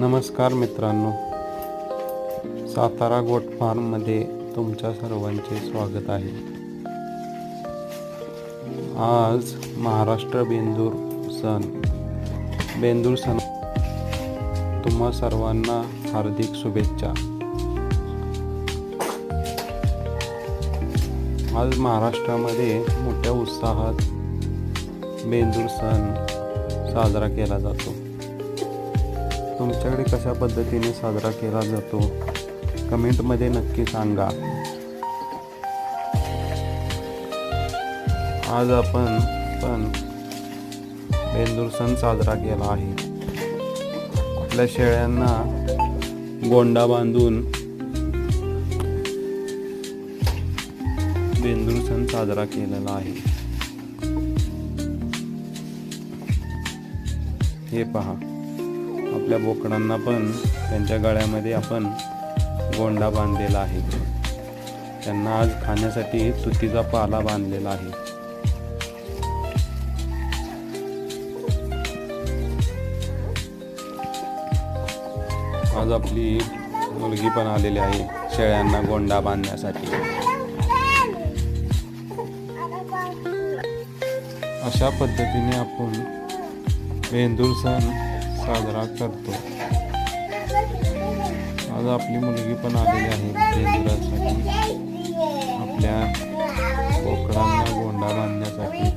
नमस्कार मित्रांनो. सातारा गोट फार्ममध्ये तुमच्या सर्वांचे स्वागत आहे. आज महाराष्ट्र बेंदूर सण. बेंदूर सण तुम्हा सर्वांना हार्दिक शुभेच्छा. आज महाराष्ट्रामध्ये मोठ्या उत्साहात बेंदूर सण साजरा केला जातो. तुमच्याकडे कशा पद्धतीने साजरा केला जातो? कमेंटमध्ये नक्की सांगा. आज आपण पण बेंदूर सण साजरा केला आहे. आपल्या शेळ्यांना गोंडा बांधून बेंदूर सण साजरा केलेला आहे. हे पहा. आपल्या बोकडांना पण त्यांच्या गळ्यामध्ये आपण गोंडा बांधलेला आहे. त्यांना आज खाण्यासाठी तुतीचा पाला बांधलेला आहे. आज आपली मुलगी पण आलेली आहे शेळ्यांना गोंडा बांधण्यासाठी. अशा पद्धतीने आपण बेंदूर सण साजरा करतो. आज आपली मुलगी पण आलेली आहे बेंदुरासाठी आपल्या कोकणांना गोंडा बांधण्यासाठी.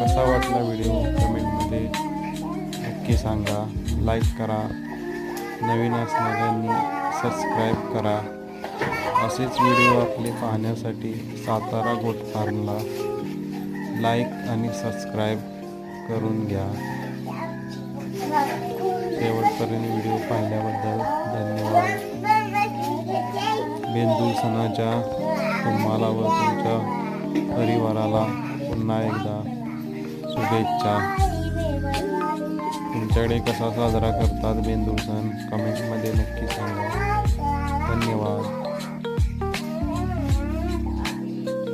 कसा वाटला व्हिडिओ? कमेंटमध्ये नक्की सांगा. लाईक करा. नवीन असणाऱ्यांनी सबस्क्राईब करा. असेच व्हिडिओ आपले पाहण्यासाठी सातारा गोट लाईक आणि सबस्क्राईब करून घ्या. शेवटपर्यंत व्हिडिओ पाहिल्याबद्दल धन्यवाद. बेंदूर सणाच्या तुम्हाला व तुमच्या परिवाराला पुन्हा एकदा शुभेच्छा. तुमच्याकडे कसा साजरा करतात बेंदूर सण? कमेंटमध्ये नक्की सांगा. धन्यवाद.